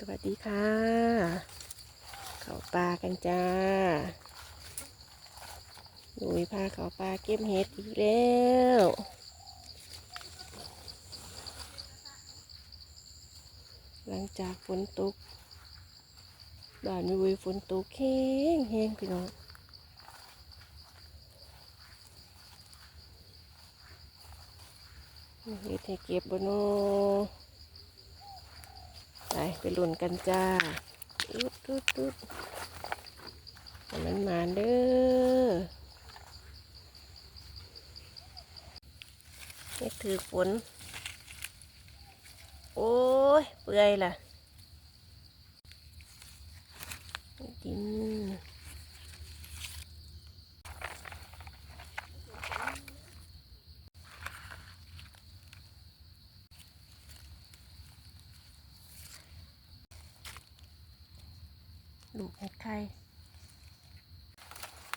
สวัสดีค่ะ เขาปลากันจ้าลุยพาเขาปลาเก็บเห็ดอีกแล้วหลังจากฝนตกบ้านไม่เวยฝนตกแห้งแห้งพี่น้องเห็ดให้เก็บบเนอ ไปไปลุ่นกันจ้าตุ๊ดตุ๊ดตุ๊ดมันมาเด้อนี่ถือฝนโอ้ย เปื่อยล่ะดิน ลูกเห็ดไข่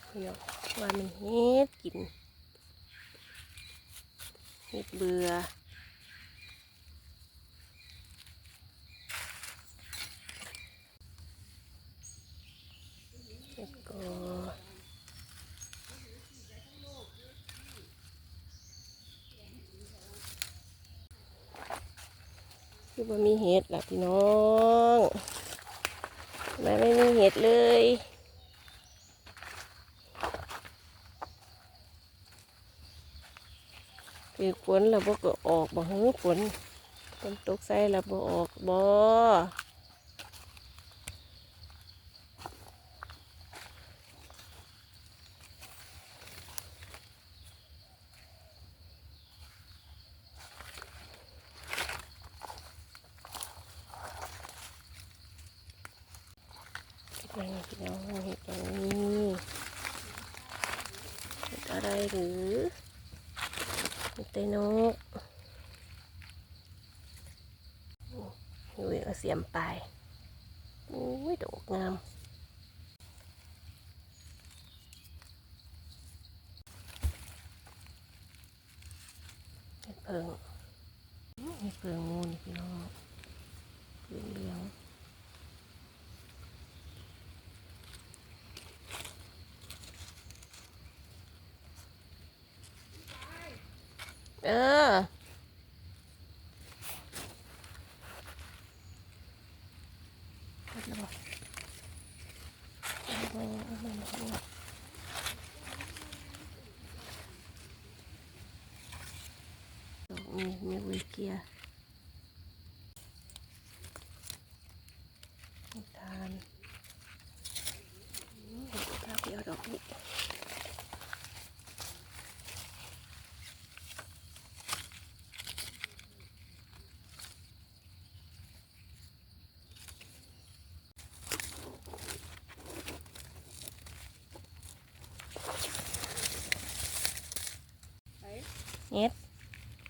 เดี๋ยวว่ามันเห็ดกินเห็ดเบื่อเห็ดก็คือว่ามีเห็ดล่ะพี่น้อง เห็ดเลยคือฝนแล้วบ่ก็ออกบ่หื้อฝนฝนตกใส่แล้วบ่ออกบ่ เห็ดอะไร พี่น้องเห็ดอย่างนี้เห็ดอะไรหรือเห็ดไตนกอยู่เอาเสียมไปโอ้ยดอกงามเห็ดเพิงเห็ดเพิงงูนี่พี่น้องเหลืองเหลือง เออ มีมีวิเกียทานอืมข้าวเดียวดอกนี้ เห็ด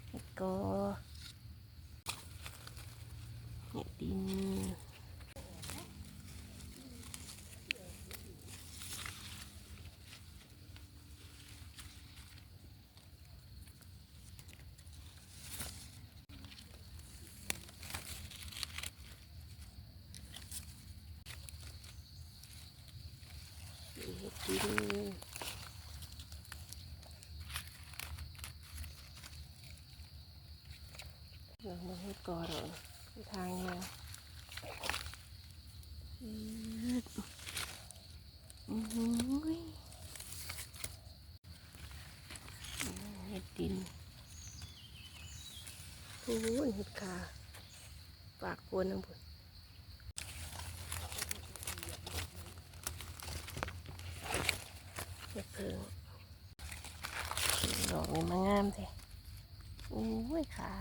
เห็ดกอ เดดินเห็ดดินเรามาให้ก่อนเลยทางเนี้ยอืดอือหืออืมเห็ดดินโอ้ยเห็ดขาปากกวนน้ำบุญเห็ดเพิงดอกนี่มางามแท้โอ้ยขา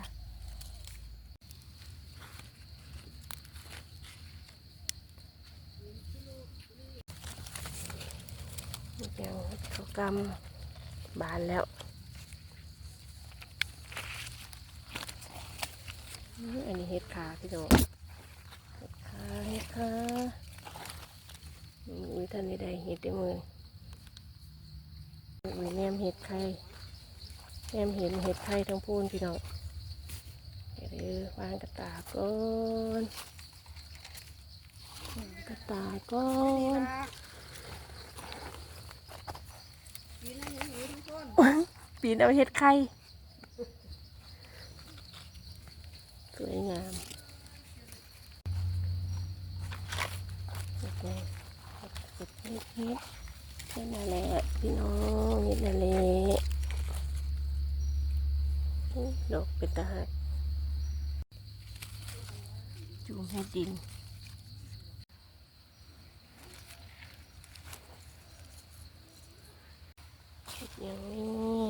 ยังเขากำบานแล้วอันนี้เห็ดขาพี่น้องเห็ดขาเห็ดขาอุ้ยท่านใดๆเห็ดได้มืออุ้ยแนมเห็ดไข่แนมเห็นเห็ดไข่ทั้งพูนพี่น้องเดี๋ยววางกระตาก่อนกระตาก่อนยืนให้หนูทุกคน ปีนเอาเห็ดไข่สวยงามโอเคเห็ดเห็ดเห็ดเห็ดนั่นแหละพี่น้องเห็ดนั่นแหละอุ๊ยดอกเป็นตาหักจูงให้ดิน อย่างนี้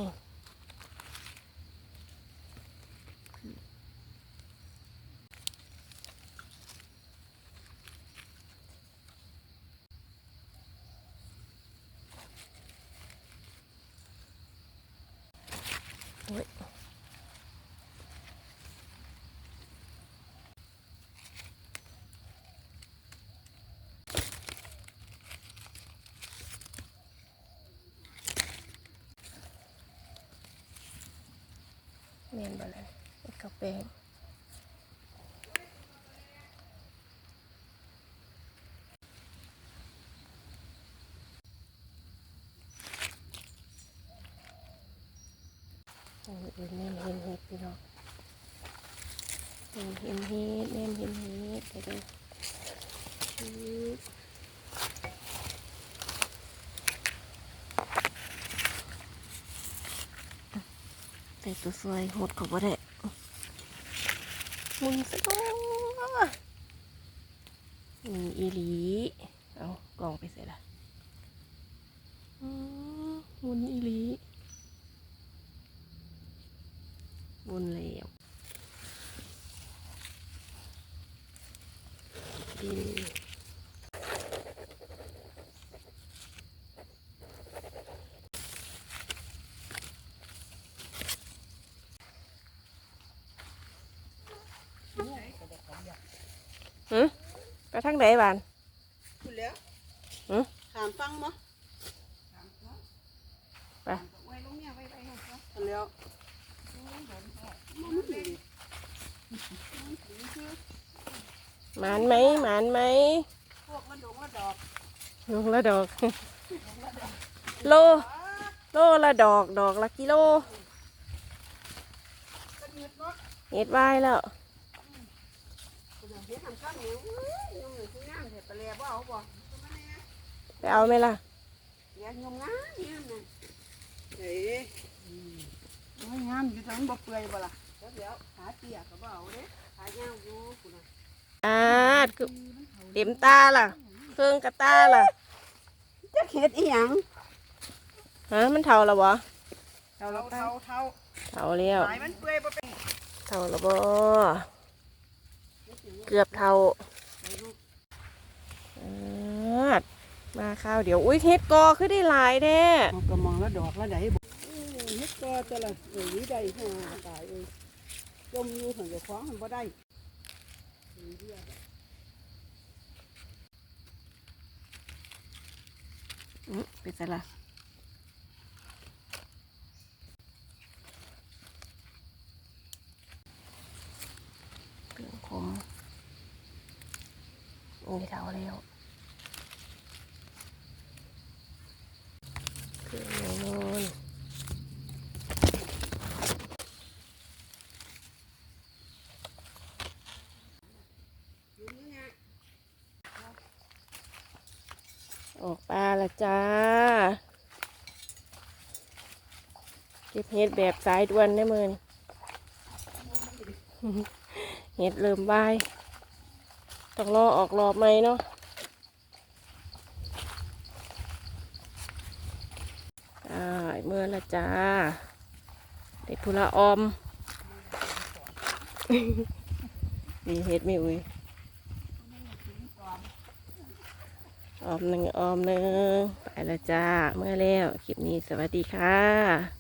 โอ้ย เมียนบอเลยเอ็ดข้าวแป้งเอ็นเห็นเห็นเห็ดพี่น้องเห็นเห็นเห็ดเห็นเห็นเห็ดไปดู แต่ตัวสวยหดเขาบ่ได้หมุนซะก่อนนี่อีหลี เอากล่องไปเสร็จละอืมหมุนอีหลีหมุนแล้วดินหืม ไปทางไหนบ้านคุณแล้วหือถามฟังมั้ยไปไว้ลงเนี่ยไว้ไว้คุณแล้วมันดีหมานไหมหมานไหมพวกมันดงละดอกลงละดอก โล โลละดอกดอกละกิโลก็เงียบเนาะเห็ดไว้แล้วคุณเดี๋ยวทำข้างเหนียว บ่เอาบ่ไปเอาไหมล่ะเดี๋ยวยงงามงามนะเฮ้ยไม่งามอยู่ตรงนั้นบ่เปื่อยบ่ล่ะเดี๋ยวเดี๋ยวขาเตี้ยก็บ่เอาเด้ขายาวอยู่คุณน่ะอาดคือเต็มตาล่ะเครื่องกระตาล่ะจะเฮ็ดอีหยังฮะมันเท่าแล้วบ่เท่าเท่าเท่าเท่าแล้วขายมันเปื่อยบ่เป็นเท่าแล้วบ่เกือบเท่าอาด มาข้าวเดี๋ยวอุ้ยเฮ็ดกอคือได้หลายแท้มันก็มองแล้วดอกแล้วได้บ่เฮ็ดกอจะละเอ้ยได้ห่าตายเอ้ยจมอยู่หันจะคว้างมันบ่ได้อื้อไปซะละเปลืองคมนี่เท่าแล้วเครื่องแน่นอนออกปลาละ จ้า เก็บเห็ดแบบสายด่วนได้มือนเห็ดเริ่มบายต้องรอออกรอบไหมเนาะอ่าเมื่อละจ้า เด็กพุละออมดีเห็ดไม่อุ้ย ออมหนึ่งออมหนึ่งไปละจ้า เมื่อแล้ว คลิปนี้สวัสดีค่ะ